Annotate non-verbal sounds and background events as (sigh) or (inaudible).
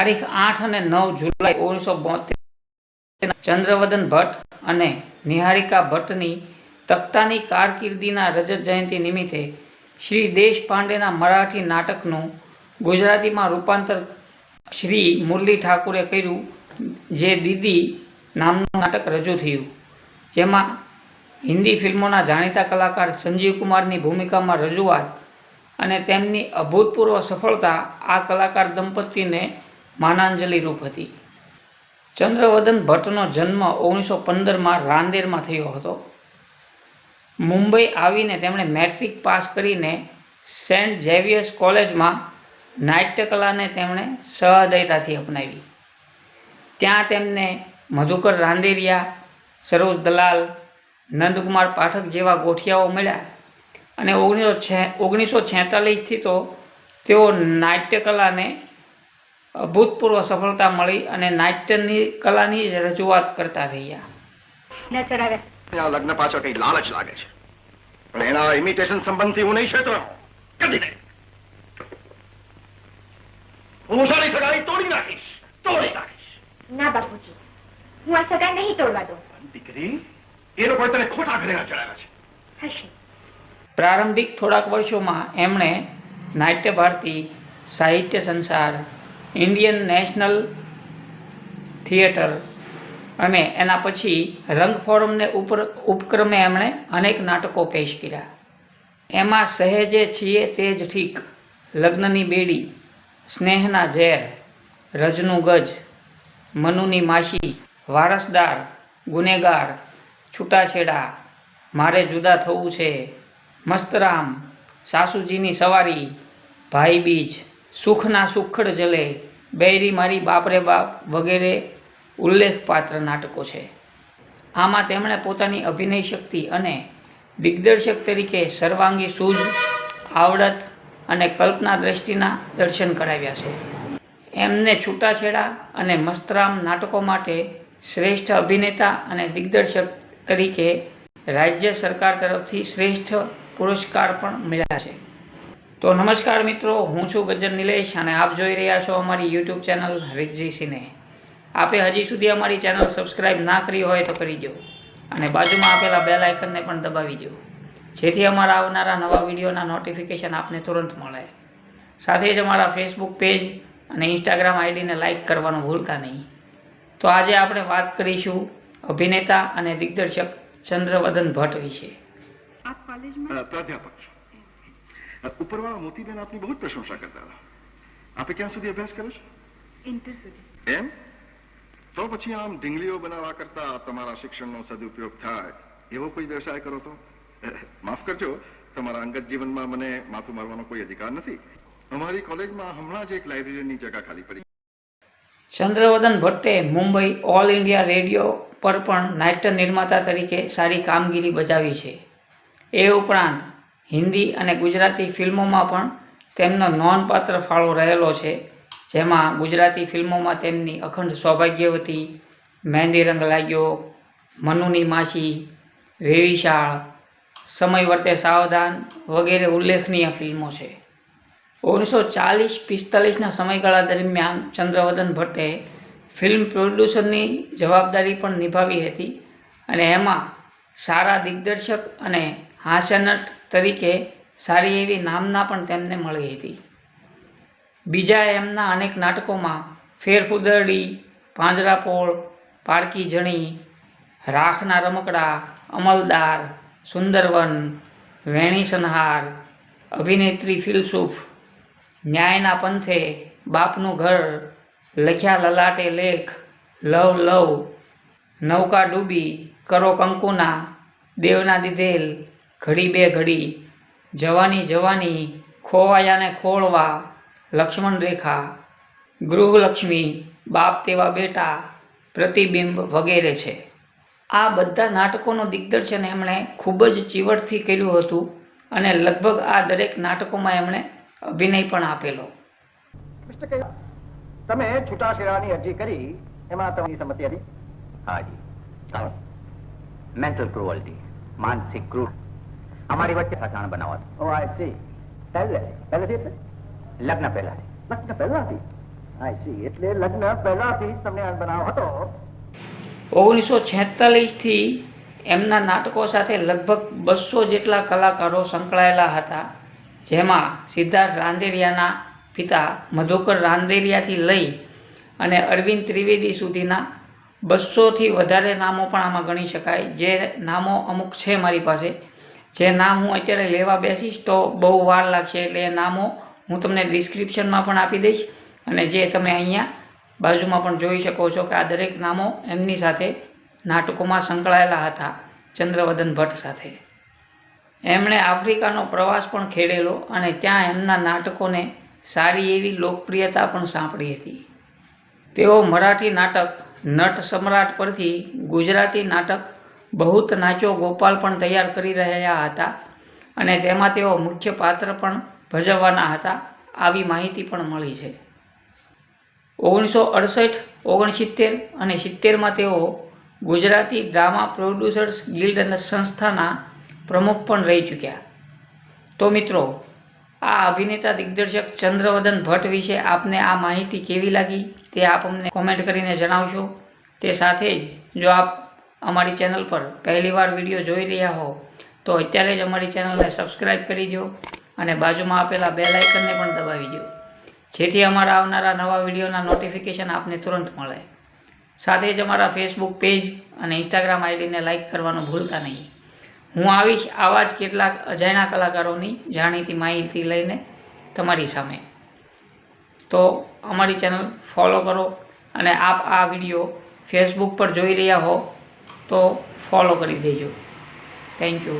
તારીખ આઠ અને નવ જુલાઈ ઓગણીસો બોતેર ચંદ્રવદન ભટ્ટ અને નિહારિકા ભટ્ટની તખ્તાની કારકિર્દીના રજત જયંતિ નિમિત્તે શ્રી દેશપાંડેના મરાઠી નાટકનું ગુજરાતીમાં રૂપાંતર શ્રી મુરલી ઠાકુરે કર્યું, જે દીદી નામનું નાટક રજૂ થયું. જેમાં હિન્દી ફિલ્મોના જાણીતા કલાકાર સંજીવ કુમારની ભૂમિકામાં રજૂઆત અને તેમની અભૂતપૂર્વ સફળતા આ કલાકાર દંપતીને માનાંજલિ રૂપ હતી. ચંદ્રવદન ભટ્ટનો જન્મ ઓગણીસો પંદરમાં રાંદેરમાં થયો હતો. મુંબઈ આવીને તેમણે મેટ્રિક પાસ કરીને સેન્ટ ઝેવિયર્સ કોલેજમાં નાટ્યકલાને તેમણે સહદયતાથી અપનાવી. ત્યાં તેમને મધુકર રાંદેરિયા, સરોજ દલાલ, નંદકુમાર પાઠક જેવા ગોઠિયાઓ મળ્યા અને ઓગણીસો છે, ઓગણીસો છેતાલીસથી તો તેઓ નાટ્યકલાને અભૂતપૂર્વ સફળતા મળી અને નાટ્યની કલાની રજૂઆત કરતા રહ્યા. લગ્ન પાછળ કઈ લાલચ લાગે છે? પણ એના ઇમિટેશન સંબંધથી હું નહીં છેતરો. કદી નહીં. હું સારી સગાઈ તોડી નાખીશ તોડી નાખીશ. ના બાપુજી. હું આ સગાઈ નહીં તોડવા દઉં. દીકરી એ લોકો તને ખોટા ઘરેણા ચડાવ્યા છે. પ્રારંભિક થોડાક વર્ષોમાં એમણે નાટ્ય ભારતી સાહિત્ય સંસાર ઇન્ડિયન નેશનલ થિયેટર અને એના પછી રંગ ફોરમને ઉપર ઉપક્રમે એમણે અનેક નાટકો પેશ કર્યા. એમાં સહેજે છીએ તે જ ઠીક. લગ્નની બેડી, સ્નેહના ઝેર, રજનું ગજ, મનુની માસી, વારસદાર, ગુનેગાર, છૂટાછેડા, મારે જુદા થવું છે, મસ્તરામ, સાસુજીની સવારી, ભાઈ બીજ સુખના સુખડ જલે. બૈરી મારી બાપરે બાપ વગેરે ઉલ્લેખપાત્ર નાટકો છે. આમાં તેમણે પોતાની અભિનય શક્તિ અને દિગ્દર્શક તરીકે સર્વાંગી સૂઝ, આવડત અને કલ્પના દ્રષ્ટિના દર્શન કરાવ્યા છે. એમને છૂટાછેડા અને મસ્તરામ નાટકો માટે શ્રેષ્ઠ અભિનેતા અને દિગ્દર્શક તરીકે રાજ્ય સરકાર તરફથી શ્રેષ્ઠ પુરસ્કાર પણ મળ્યા છે. તો નમસ્કાર મિત્રો હું છું ગજન નિલેશ અને આપ જોઈ રહ્યા છો અમારી યુટ્યુબ ચેનલ રિજજી સિને. આપે હજી સુધી અમારી ચેનલ સબસ્ક્રાઇબ ના કરી હોય તો કરી દો અને બાજુમાં આપેલા બેલ આઇકનને પણ દબાવી દો જેથી અમારા આવનારા નવા વિડીયોના નોટિફિકેશન આપને તુરંત મળે. સાથે જ અમારા ફેસબુક પેજ અને ઇન્સ્ટાગ્રામ આઈડીને લાઇક કરવાનું ભૂલતા નહીં. તો આજે આપણે વાત કરીશું અભિનેતા અને દિગ્દર્શક ચંદ્રવદન ભટ્ટ વિશે. આપ કોલેજમાં પ્રાધ્યાપક છું. ઉપરવાળા મોતીબેન આપની બહુ જ પ્રશંસા કરતા હતા. આપે ક્યાં સુધી અભ્યાસ કર્યો છે? ઇન્ટર સુધી. એમ? તો પછી આમ ઢીંગલીઓ બનાવવા કરતા તમારા શિક્ષણનો સદુપયોગ થાય એવો કોઈ વ્યવસાય કરો તો? (laughs) માફ કરજો તમારા અંગત જીવનમાં મને માથું મારવાનો કોઈ અધિકાર નથી. અમારી કોલેજમાં હમણાં જ એક લાઇબ્રેરીની જગ્યા ખાલી પડી. ચંદ્રવદન ભટ્ટે મુંબઈ ઓલ ઇન્ડિયા રેડિયો પર પણ નાટ્ય નિર્માતા તરીકે સારી કામગીરી બજાવી છે. એ ઉપરાંત હિન્દી અને ગુજરાતી ફિલ્મોમાં પણ તેમનો નોંધપાત્ર ફાળો રહેલો છે, જેમાં ગુજરાતી ફિલ્મોમાં તેમની અખંડ સૌભાગ્યવતી મહેંદી રંગ લાગ્યો, મનુની માસી વેવિશાળ સમય વર્તે સાવધાન વગેરે ઉલ્લેખનીય ફિલ્મો છે. ઓગણીસો ચાલીસ પિસ્તાલીસના સમયગાળા દરમિયાન ચંદ્રવદન ભટ્ટે ફિલ્મ પ્રોડ્યુસરની જવાબદારી પણ નિભાવી હતી અને એમાં સારા દિગ્દર્શક અને હાસ્યનટ તરીકે સારી એવી નામના પણ તેમને મળી હતી. બીજા એમના અનેક નાટકોમાં ફેરફુદરડી પાંજરાપોળ, પારકી જણી, રાખના રમકડા, અમલદાર, સુંદરવન, વેણી સંહાર, અભિનેત્રી ફિલસૂફ, ન્યાયના પંથે, બાપનું ઘર, લખ્યા લલાટે લેખ, લવ લવ, નૌકા ડૂબી, કરો કંકુના, દેવના દીધેલ ઘડી બે ઘડી જવાની જવાની ખોવાયાને ખોળવા લક્ષ્મણ રેખા ગૃહલક્ષ્મી બાપ તેવા બેટા પ્રતિબિંબ વગેરે છે. આ બધા નાટકોનું દિગ્દર્શન એમણે ખૂબ જ ચીવટથી કર્યું હતું અને લગભગ આ દરેક નાટકોમાં એમણે અભિનય પણ આપેલો. તમે છૂટાછેડાની અરજી કરી એમાં તમારી સમસ્યા હતી? હાજી મેન્ટલ ક્રુઅલ્ટી માનસિક ક્રૂર. અમારી વચ્ચે ફસાણ બનાવવા ઓ આઈ સી પહેલે? પહેલેથી લગ્ન પહેલા લગ્ન પહેલાથી? આઈ સી એટલે લગ્ન પહેલાથી તમને અણબનાવ હતો. ઓગણીસો છેતાલીસથી એમના નાટકો સાથે લગભગ બસો જેટલા કલાકારો સંકળાયેલા હતા જેમાં સિદ્ધાર્થ રાંદેરિયાના પિતા મધુકર રાંદેરિયાથી લઈ અને અરવિંદ ત્રિવેદી સુધીના બસોથી વધારે નામો પણ આમાં ગણી શકાય. જે નામો અમુક છે મારી પાસે. જે નામ હું અત્યારે લેવા બેસીશ તો બહુ વાર લાગશે એટલે એ નામો હું તમને ડિસ્ક્રિપ્શનમાં પણ આપી દઈશ અને જે તમે અહીંયા બાજુમાં પણ જોઈ શકો છો કે આ દરેક નામો એમની સાથે નાટકોમાં સંકળાયેલા હતા, ચંદ્રવદન ભટ્ટ સાથે. એમણે આફ્રિકાનો પ્રવાસ પણ ખેડેલો અને ત્યાં એમના નાટકોને સારી એવી લોકપ્રિયતા પણ સાંપડી હતી. તેઓ મરાઠી નાટક, નટ સમ્રાટ પરથી ગુજરાતી નાટક બહુત નાચો ગોપાલ પણ તૈયાર કરી રહ્યા હતા અને તેમાં તેઓ મુખ્ય પાત્ર પણ ભજવવાના હતા, આવી માહિતી પણ મળી છે. ઓગણીસો અડસઠ, ઓગણસિત્તેર અને સિત્તેરમાં તેઓ ગુજરાતી ડ્રામા પ્રોડ્યુસર્સ ગિલ્ડ અને સંસ્થાના પ્રમુખ પણ રહી ચૂક્યા. તો મિત્રો, આ અભિનેતા દિગ્દર્શક ચંદ્રવદન ભટ્ટ વિશે આપને આ માહિતી કેવી લાગી તે આપ અમને કોમેન્ટ કરીને જણાવશો. તે સાથે જ જો આપ અમારી ચેનલ પર પહેલીવાર વીડિયો જોઈ રહ્યા હો, તો અત્યારે જ અમારી ચેનલને સબસ્ક્રાઈબ કરી દો અને બાજુમાં આપેલા બે લાઇકનને પણ દબાવી દો જેથી અમારા આવનારા નવા વિડીયોના નોટિફિકેશન આપને તુરંત મળે. સાથે જ અમારા ફેસબુક પેજ અને ઇન્સ્ટાગ્રામ આઈડીને લાઇક કરવાનું ભૂલતા નહીં. હું આવીશ આવા જ કેટલાક અજાણ્યા કલાકારોની જાણીતી માહિતી લઈને તમારી સામે. તો અમારી ચેનલ ફોલો કરો અને આપ આ વીડિયો ફેસબુક પર જોઈ રહ્યા હો તો ફોલો કરી દેજો. Thank you